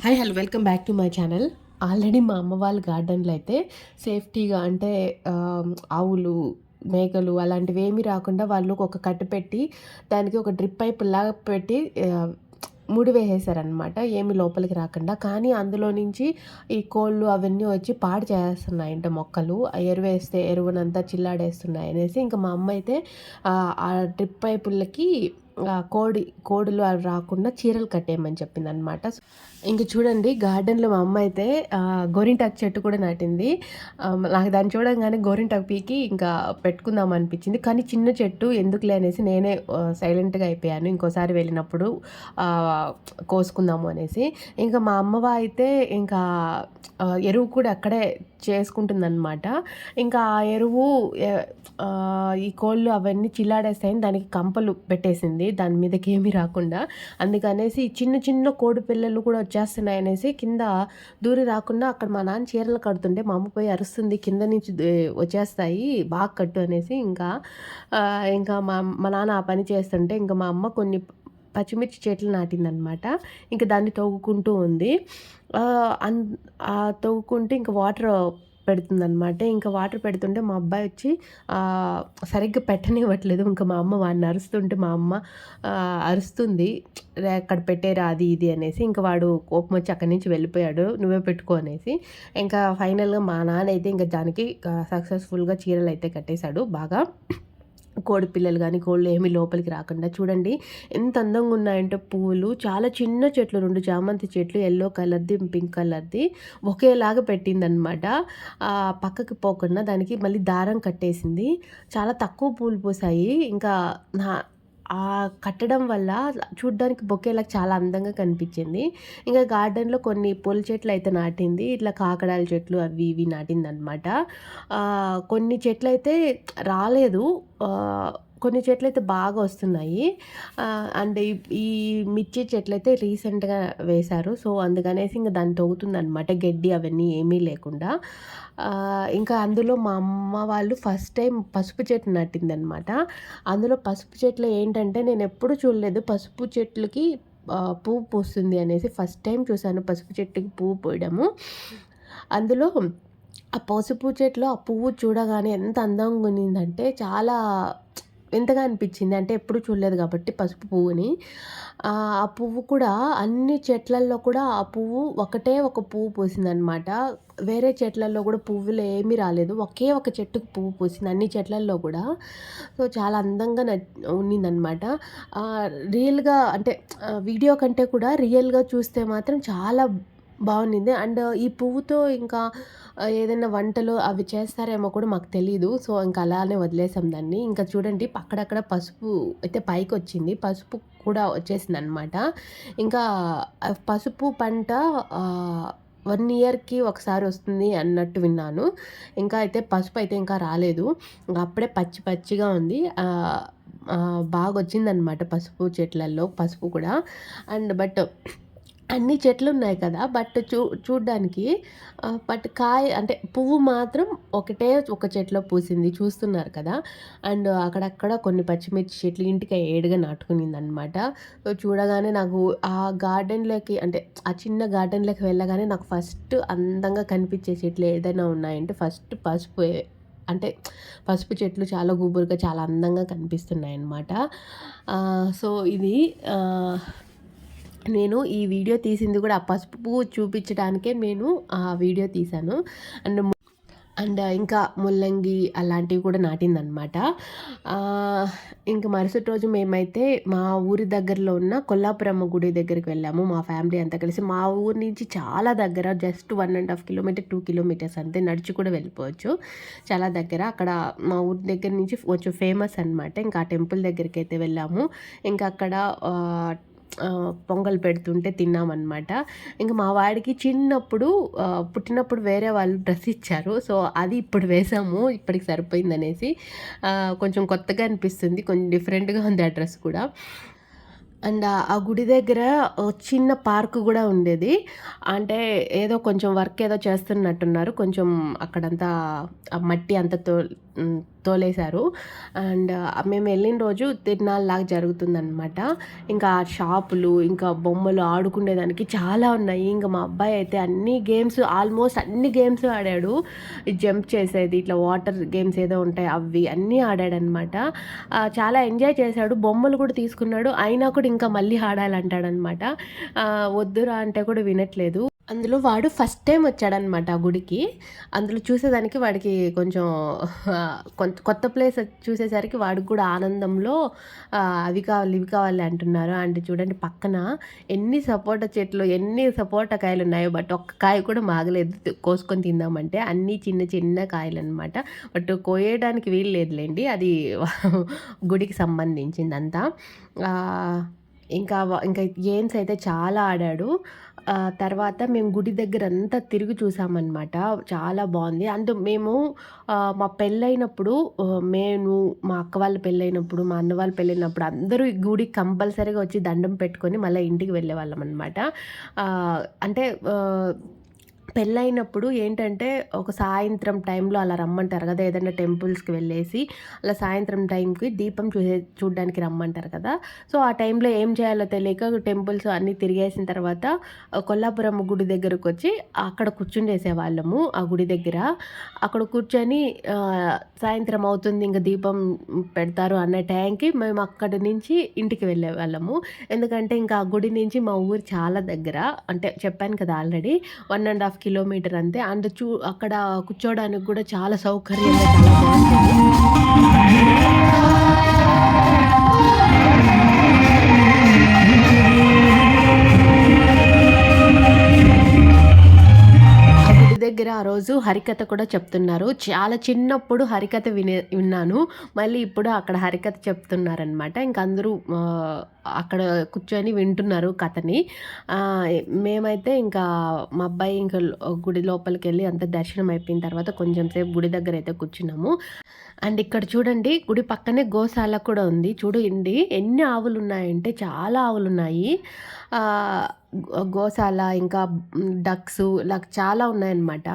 Hi hello welcome back to my channel. Already మా అమ్మ వాళ్ళ గార్డెన్లో అయితే సేఫ్టీగా అంటే ఆవులు మేకలు అలాంటివి ఏమీ రాకుండా వాళ్ళు ఒక కట్టు పెట్టి దానికి ఒక డ్రిప్ పైప్ లాగా పెట్టి ముడివేసేసారనమాట ముడి వేసేసారనమాట ఏమి లోపలికి రాకుండా. కానీ అందులో నుంచి ఈ కోళ్ళు అవన్నీ వచ్చి పాడు చేస్తున్నాయంట మొక్కలు. ఆ ఎరువునంతా చిల్లాడేస్తున్నాయి అనేసి. ఇంకా మా అమ్మ అయితే ఆ, డ్రిప్ పైపులకి కోడి కోడులు అవి రాకుండా చీరలు కట్టేయమని చెప్పింది అనమాట ఇంక చూడండి గార్డెన్లో మా అమ్మ అయితే గోరింటాకు చెట్టు కూడా నాటింది. నాకు దాన్ని చూడంగానే గోరింటాకు పీకి ఇంకా పెట్టుకుందాం అనిపించింది. కానీ చిన్న చెట్టు ఎందుకులే అనేసి నేనే సైలెంట్గా అయిపోయాను. ఇంకోసారి వెళ్ళినప్పుడు కోసుకుందాము అనేసి. ఇంకా మా అమ్మవ అయితే ఇంకా ఎరువు కూడా అక్కడే చేసుకుంటుందన్నమాట. ఇంకా ఆ ఎరువు ఈ కోళ్ళు అవన్నీ చిల్లాడేస్తాయని దానికి కంపలు పెట్టేసింది. దాని మీదకి ఏమీ రాకుండా. అందుకనేసి చిన్న చిన్న కోడి పిల్లలు కూడా వచ్చేస్తున్నాయి అనేసి కింద దూరి రాకుండా అక్కడ మా నాన్న చీరలు కడుతుంటే మా అమ్మ పోయి అరుస్తుంది. కింద నుంచి వచ్చేస్తాయి. బాగా కట్టు అనేసి ఇంకా ఇంకా మా మా నాన్న ఆ పని చేస్తుంటే ఇంకా మా అమ్మ కొన్ని పచ్చిమిర్చి చెట్లు నాటిందనమాట. ఇంకా దాన్ని తవ్వుకుంటూ ఉంది. ఆ, అన్ ఇంకా వాటర్ పెడుతుందనమాట ఇంకా వాటర్ పెడుతుంటే మా అబ్బాయి వచ్చి సరిగ్గా పెట్టనివ్వట్లేదు. ఇంకా మా అమ్మ వాడిని అరుస్తుంటే మా అమ్మ అరుస్తుంది. అక్కడ పెట్టేరా అది ఇది అనేసి ఇంకా వాడు కోపం వచ్చి అక్కడి నుంచి వెళ్ళిపోయాడు. నువ్వే పెట్టుకో అనేసి. ఇంకా ఫైనల్గా మా నాన్న అయితే ఇంకా దానికి సక్సెస్ఫుల్గా చీరలు అయితే కట్టేశాడు బాగా. కోడి పిల్లలు కానీ కోళ్ళు ఏమీ లోపలికి రాకుండా చూడండి. ఎంత అందంగా ఉన్నాయంటే పువ్వులు చాలా చిన్న చెట్లు రెండు చామంతి చెట్లు ఎల్లో కలర్ది పింక్ కలర్ది ఒకేలాగా పెట్టిందనమాట పక్కకి పోకుండా దానికి మళ్ళీ దారం కట్టేసింది. చాలా తక్కువ పూలు పూసాయి. ఇంకా నా ఆ కట్టడం వల్ల చూడ్డానికి బొకేలా చాలా అందంగా కనిపించింది. ఇంకా గార్డెన్లో కొన్ని పూల చెట్లు అయితే నాటింది. ఇట్లా కాకడాల చెట్లు అవి ఇవి నాటింది అనమాట కొన్ని చెట్లు అయితే రాలేదు కొన్ని చెట్లు అయితే బాగా వస్తున్నాయి. అండ్ ఈ మిర్చి చెట్లు అయితే రీసెంట్గా వేశారు. సో అందుకనేసి ఇంకా దాన్ని తవ్వుతుందనమాట గడ్డి అవన్నీ ఏమీ లేకుండా. ఇంకా అందులో మా అమ్మ వాళ్ళు ఫస్ట్ టైం పసుపు చెట్టు నట్టిందనమాట అందులో పసుపు చెట్లు ఏంటంటే నేను ఎప్పుడు చూడలేదు. పసుపు చెట్లకి పువ్వు పూస్తుంది అనేసి ఫస్ట్ టైం చూశాను. పసుపు చెట్టుకి పువ్వు పూయడము. అందులో ఆ పసుపు చెట్లు ఆ పువ్వు చూడగానే ఎంత అందంగా ఉన్నిందంటే చాలా వింతగా అనిపించింది అంటే ఎప్పుడు చూడలేదు కాబట్టి పసుపు పువ్వుని. ఆ పువ్వు కూడా అన్ని చెట్లల్లో కూడా ఆ పువ్వు ఒకటే ఒక పువ్వు పూసిందనమాట వేరే చెట్లల్లో కూడా పువ్వులు ఏమీ రాలేదు. ఒకే ఒక చెట్టుకు పువ్వు పూసింది అన్ని చెట్లల్లో కూడా. సో చాలా అందంగా న ఉన్నిందనమాట రియల్గా అంటే వీడియో కంటే కూడా రియల్గా చూస్తే మాత్రం చాలా బాగుండింది. అండ్ ఈ పువ్వుతో ఇంకా ఏదైనా వంటలు అవి చేస్తారేమో కూడా మాకు తెలియదు సో ఇంకా అలానే వదిలేసాం దాన్ని. ఇంకా చూడండి అక్కడక్కడ పసుపు అయితే పైకి వచ్చింది పసుపు కూడా వచ్చేసింది అనమాట ఇంకా పసుపు పంట వన్ ఇయర్కి ఒకసారి వస్తుంది అన్నట్టు విన్నాను. ఇంకా అయితే పసుపు అయితే ఇంకా రాలేదు. అప్పుడే పచ్చి పచ్చిగా ఉంది. బాగా వచ్చిందనమాట పసుపు చెట్లల్లో పసుపు కూడా. అండ్ బట్ అన్ని చెట్లు ఉన్నాయి కదా బట్ చూ చూడ్డానికి బట్ కాయ అంటే పువ్వు మాత్రం ఒకటే ఒక చెట్లో పూసింది చూస్తున్నారు కదా. అండ్ అక్కడక్కడ కొన్ని పచ్చిమిర్చి చెట్లు ఇంటికి ఏడుగా నాటుకునింది అనమాట సో చూడగానే నాకు ఆ గార్డెన్లోకి అంటే ఆ చిన్న గార్డెన్లోకి వెళ్ళగానే నాకు ఫస్ట్ అందంగా కనిపించే చెట్లు ఏదైనా ఉన్నాయంటే ఫస్ట్ పసుపు అంటే పసుపు చెట్లు చాలా గుబురుగా చాలా అందంగా కనిపిస్తున్నాయి అన్నమాట సో ఇది నేను ఈ వీడియో తీసింది కూడా ఆ పసుపు చూపించడానికే నేను ఆ వీడియో తీశాను. అండ్ అండ్ ఇంకా ముల్లంగి అలాంటివి కూడా నాటిందనమాట. ఇంకా మరుసటి రోజు మేమైతే మా ఊరి దగ్గరలో ఉన్న కొల్లాపురమ్మ గుడి దగ్గరికి వెళ్ళాము. మా ఫ్యామిలీ అంతా కలిసి మా ఊరి నుంచి చాలా దగ్గర just one and half kilometer two kilometers అంతే నడిచి కూడా వెళ్ళిపోవచ్చు. చాలా దగ్గర అక్కడ మా ఊరి దగ్గర నుంచి కొంచెం ఫేమస్ అనమాట ఇంకా ఆ టెంపుల్ దగ్గరికి అయితే వెళ్ళాము. ఇంకా అక్కడ పొంగల్ పెడుతుంటే తిన్నామన్నమాట. ఇంకా మా వాడికి చిన్నప్పుడు పుట్టినప్పుడు వేరే వాళ్ళు డ్రెస్ ఇచ్చారు. సో అది ఇప్పుడు వేసాము ఇప్పటికి సరిపోయింది అనేసి కొంచెం కొత్తగా అనిపిస్తుంది. కొంచెం డిఫరెంట్గా ఉంది ఆ డ్రెస్ కూడా. అండ్ ఆ గుడి దగ్గర చిన్న పార్క్ కూడా ఉండేది. అంటే ఏదో కొంచెం వర్క్ ఏదో చేస్తున్నట్టున్నారు. కొంచెం అక్కడంతా ఆ మట్టి అంతా తో తోలేశారు. అండ్ మేము వెళ్ళిన రోజు తిరునాళ్ళలాగా జరుగుతుందనమాట ఇంకా షాపులు ఇంకా బొమ్మలు ఆడుకునేదానికి చాలా ఉన్నాయి. ఇంకా మా అబ్బాయి అయితే అన్ని గేమ్స్ ఆల్మోస్ట్ అన్ని గేమ్స్ ఆడాడు. జంప్ చేసేది ఇట్లా వాటర్ గేమ్స్ ఏదో ఉంటాయి అవి అన్నీ ఆడాడనమాట చాలా ఎంజాయ్ చేశాడు. బొమ్మలు కూడా తీసుకున్నాడు. అయినా కూడా ఇంకా మళ్ళీ ఆడాలంటాడనమాట వద్దురా అంటే కూడా వినట్లేదు. అందులో వాడు ఫస్ట్ టైం వచ్చాడనమాట ఆ గుడికి. అందులో చూసేదానికి వాడికి కొంచెం కొంత కొత్త ప్లేస్ చూసేసరికి వాడికి కూడా ఆనందంలో అవి కావాలి ఇవి కావాలి అంటున్నారు. అంటే చూడండి పక్కన ఎన్ని సపోటా చెట్లు ఎన్ని సపోటా కాయలు ఉన్నాయో బట్ ఒక్క కాయ కూడా మాగలేదు. కోసుకొని తిందామంటే అన్ని చిన్న చిన్న కాయలు అనమాట బట్ కోయడానికి వీలు లేదులేండి. అది గుడికి సంబంధించిందంతా. ఇంకా ఇంకా గేమ్స్ అయితే చాలా ఆడాడు. తర్వాత మేము గుడి దగ్గర అంతా తిరిగి చూసామన్నమాట. చాలా బాగుంది. అండ్ మేము మా పెళ్ళైనప్పుడు మేము మా అక్క వాళ్ళ పెళ్ళైనప్పుడు మా అన్న వాళ్ళ పెళ్ళైనప్పుడు అందరూ గుడి కంపల్సరీగా వచ్చి దండం పెట్టుకొని మళ్ళీ ఇంటికి వెళ్ళేవాళ్ళం అనమాట అంటే పెళ్ళైనప్పుడు ఏంటంటే ఒక సాయంత్రం టైంలో అలా రమ్మంటారు కదా ఏదైనా టెంపుల్స్కి వెళ్ళేసి అలా సాయంత్రం టైంకి దీపం చూసే చూడడానికి రమ్మంటారు కదా. సో ఆ టైంలో ఏం చేయాలో తెలియక టెంపుల్స్ అన్నీ తిరిగేసిన తర్వాత కొల్లాపురం గుడి దగ్గరకు వచ్చి అక్కడ కూర్చుండేసే వాళ్ళము ఆ గుడి దగ్గర. అక్కడ కూర్చొని సాయంత్రం అవుతుంది ఇంకా దీపం పెడతారు అన్న టైంకి మేము అక్కడి నుంచి ఇంటికి వెళ్ళే వాళ్ళము ఎందుకంటే ఇంకా ఆ గుడి నుంచి మా ఊరు చాలా దగ్గర అంటే చెప్పాను కదా already one and half kilometer అంతే. అండ్ చూ అక్కడ కూర్చోవడానికి కూడా చాలా సౌకర్యంగా చాలా బాగుంటుంది. దగ్గర ఆ రోజు హరికథ కూడా చెప్తున్నారు. చాలా చిన్నప్పుడు హరికథ వినే విన్నాను. మళ్ళీ ఇప్పుడు అక్కడ హరికథ చెప్తున్నారనమాట ఇంక అందరూ అక్కడ కూర్చొని వింటున్నారు కథని. మేమైతే ఇంకా మా అబ్బాయి ఇంకా గుడి లోపలికి వెళ్ళి అంత దర్శనం అయిపోయిన తర్వాత కొంచెం సేపు గుడి దగ్గర అయితే కూర్చున్నాము. అండ్ ఇక్కడ చూడండి గుడి పక్కనే గోశాల కూడా ఉంది. చూడండి ఎన్ని ఆవులు ఉన్నాయంటే చాలా ఆవులు ఉన్నాయి గోశాల ఇంకా డక్స్ ఇలా చాలా ఉన్నాయన్నమాట.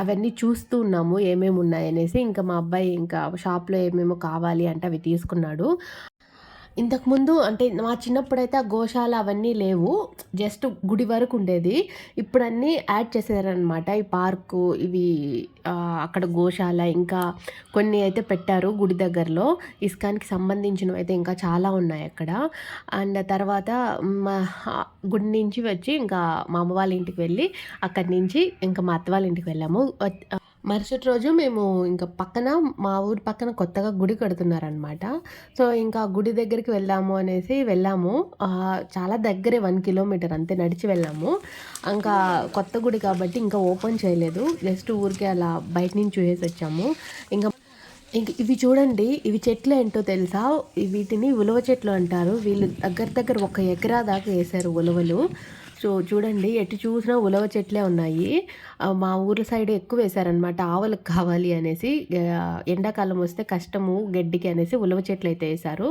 అవన్నీ చూస్తూ ఉన్నాము ఏమేమి ఉన్నాయనేసి. ఇంకా మా అబ్బాయి ఇంకా షాప్లో ఏమేమో కావాలి అంటే అవి తీసుకున్నాడు. ఇంతకుముందు అంటే మా చిన్నప్పుడైతే ఆ గోశాల అవన్నీ లేవు జస్ట్ గుడి వరకు ఉండేది. ఇప్పుడు అన్నీ యాడ్ చేశారనమాట ఈ పార్కు ఇవి అక్కడ గోశాల ఇంకా కొన్ని అయితే పెట్టారు గుడి దగ్గరలో. ఇస్కాన్కి సంబంధించినవి అయితే ఇంకా చాలా ఉన్నాయి అక్కడ. అండ్ తర్వాత మా గుడి నుంచి వచ్చి ఇంకా మా అమ్మ వాళ్ళ ఇంటికి వెళ్ళి అక్కడి నుంచి ఇంకా మా అత్త వాళ్ళ ఇంటికి వెళ్ళాము. మరుసటి రోజు మేము ఇంకా పక్కన మా ఊరి పక్కన కొత్తగా గుడి కడుతున్నారనమాట సో ఇంకా గుడి దగ్గరికి వెళ్దాము అనేసి వెళ్ళాము. చాలా దగ్గరే వన్ కిలోమీటర్ అంతే నడిచి వెళ్ళాము. ఇంకా కొత్త గుడి కాబట్టి ఇంకా ఓపెన్ చేయలేదు. జస్ట్ ఊరికే అలా బయట నుంచి చూసేసి వచ్చాము. ఇంకా ఇంక ఇవి చూడండి ఇవి చెట్లు ఏంటో తెలుసా? వీటిని ఉలవ చెట్లు అంటారు. వీళ్ళు దగ్గర దగ్గర ఒక ఎకరా దాకా వేశారు ఉలవలు. సో చూడండి ఎటు చూసినా ఉలవ చెట్లే ఉన్నాయి. మా ఊర్ల సైడ్ ఎక్కువ వేశారనమాట ఆవులకు కావాలి అనేసి ఎండాకాలం వస్తే కష్టము గడ్డికి అనేసి ఉలవ చెట్లు అయితే వేశారు.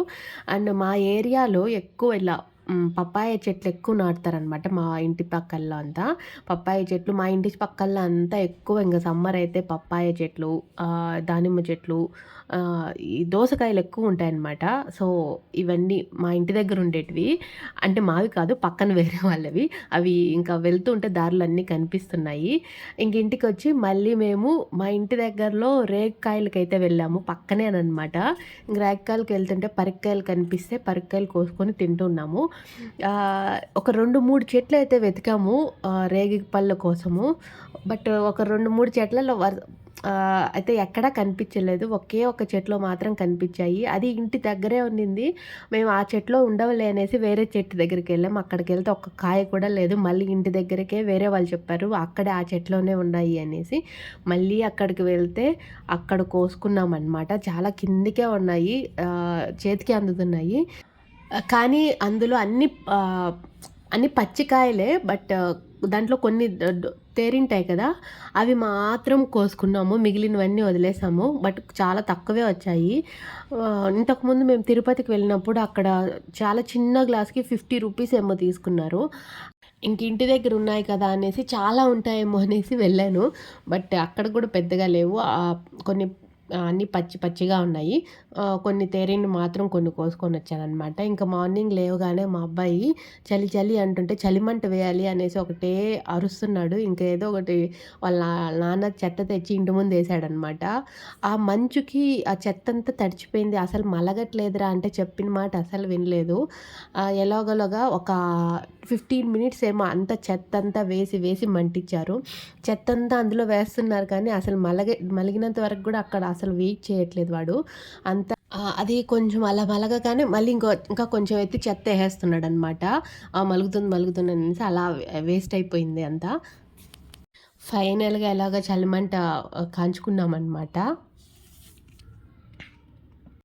అండ్ మా ఏరియాలో ఎక్కువ ఇలా పప్పాయ చెట్లు ఎక్కువ నాటుతారనమాట మా ఇంటి పక్కల్లో అంతా. పప్పాయ చెట్లు మా ఇంటి పక్కల్లో అంతా ఎక్కువ ఇంకా సమ్మర్ అయితే పప్పాయ చెట్లు దానిమ్మ చెట్లు ఈ దోసకాయలు ఎక్కువ ఉంటాయన్నమాట. సో ఇవన్నీ మా ఇంటి దగ్గర ఉండేటివి. అంటే మావి కాదు పక్కన వేరే వాళ్ళవి. అవి ఇంకా వెళ్తూ ఉంటే దారులు అన్నీ కనిపిస్తున్నాయి. ఇంక ఇంటికి వచ్చి మళ్ళీ మేము మా ఇంటి దగ్గరలో రేక్కాయలకి అయితే వెళ్ళాము. పక్కనే అనమాట ఇంక రేక్కాయలకి వెళ్తుంటే పరిక్కాయలు కనిపిస్తే పరిక్కాయలు కోసుకొని తింటున్నాము ఒక రెండు మూడు చెట్లు అయితే వెతికాము రేగి పళ్ళ కోసము. బట్ ఒక రెండు మూడు చెట్లలో అయితే ఎక్కడా కనిపించలేదు. ఒకే ఒక చెట్లో మాత్రం కనిపించాయి. అది ఇంటి దగ్గరే ఉండింది. మేము ఆ చెట్లో ఉండవలే అనేసి వేరే చెట్టు దగ్గరికి వెళ్ళాం. అక్కడికి వెళ్తే ఒక్క కాయ కూడా లేదు. మళ్ళీ ఇంటి దగ్గరికే వేరే వాళ్ళు చెప్పారు అక్కడే ఆ చెట్లోనే ఉన్నాయి అనేసి. మళ్ళీ అక్కడికి వెళ్తే అక్కడ కోసుకున్నాం అనమాట చాలా కిందికే ఉన్నాయి. చేతికి అందుతున్నాయి. కానీ అందులో అన్ని అన్ని పచ్చికాయలే. బట్ దాంట్లో కొన్ని తేరింటాయి కదా అవి మాత్రం కోసుకున్నాము మిగిలినవన్నీ వదిలేసాము బట్ చాలా తక్కువే వచ్చాయి. ఇంతకుముందు మేము తిరుపతికి వెళ్ళినప్పుడు అక్కడ చాలా చిన్న గ్లాస్కి ఫిఫ్టీ రూపీస్ ఏమో తీసుకున్నారు. ఇంక ఇంటి దగ్గర ఉన్నాయి కదా అనేసి చాలా ఉంటాయేమో అనేసి వెళ్ళాను బట్ అక్కడ కూడా పెద్దగా లేవు. కొన్ని అన్నీ పచ్చి పచ్చిగా ఉన్నాయి. కొన్ని తేరీని మాత్రం కొన్ని కోసుకొని వచ్చానమాట ఇంకా మార్నింగ్ లేవగానే మా అబ్బాయి చలి చలి అంటుంటే చలిమంట వేయాలి అనేసి ఒకటే అరుస్తున్నాడు. ఇంకా ఏదో ఒకటి వాళ్ళ నాన్న చెత్త తెచ్చి ఇంటి ముందు వేసాడనమాట ఆ మంచుకి ఆ చెత్త అంతా తడిచిపోయింది. అసలు మలగట్లేదురా అంటే చెప్పిన మాట అసలు వినలేదు. ఆ, ఎలాగోలాగా ఒక ఫిఫ్టీన్ మినిట్స్ ఏమో అంత చెత్త అంతా వేసి వేసి మంటించారు చెత్త అంతా అందులో వేస్తున్నారు కానీ అసలు మలగ మలిగినంత వరకు కూడా అక్కడ అసలు వెయిట్ చేయట్లేదు వాడు. అంత అది కొంచెం అలా మలగగానే మళ్ళీ ఇంకో ఇంకా కొంచెం ఎత్తి చెత్త వేసేస్తున్నాడు అనమాట మలుగుతుంది మలుగుతుంది అనేసి అలా వేస్ట్ అయిపోయింది అంతా. ఫైనల్గా ఎలాగ చలిమంట కాంచుకున్నామన్నమాట.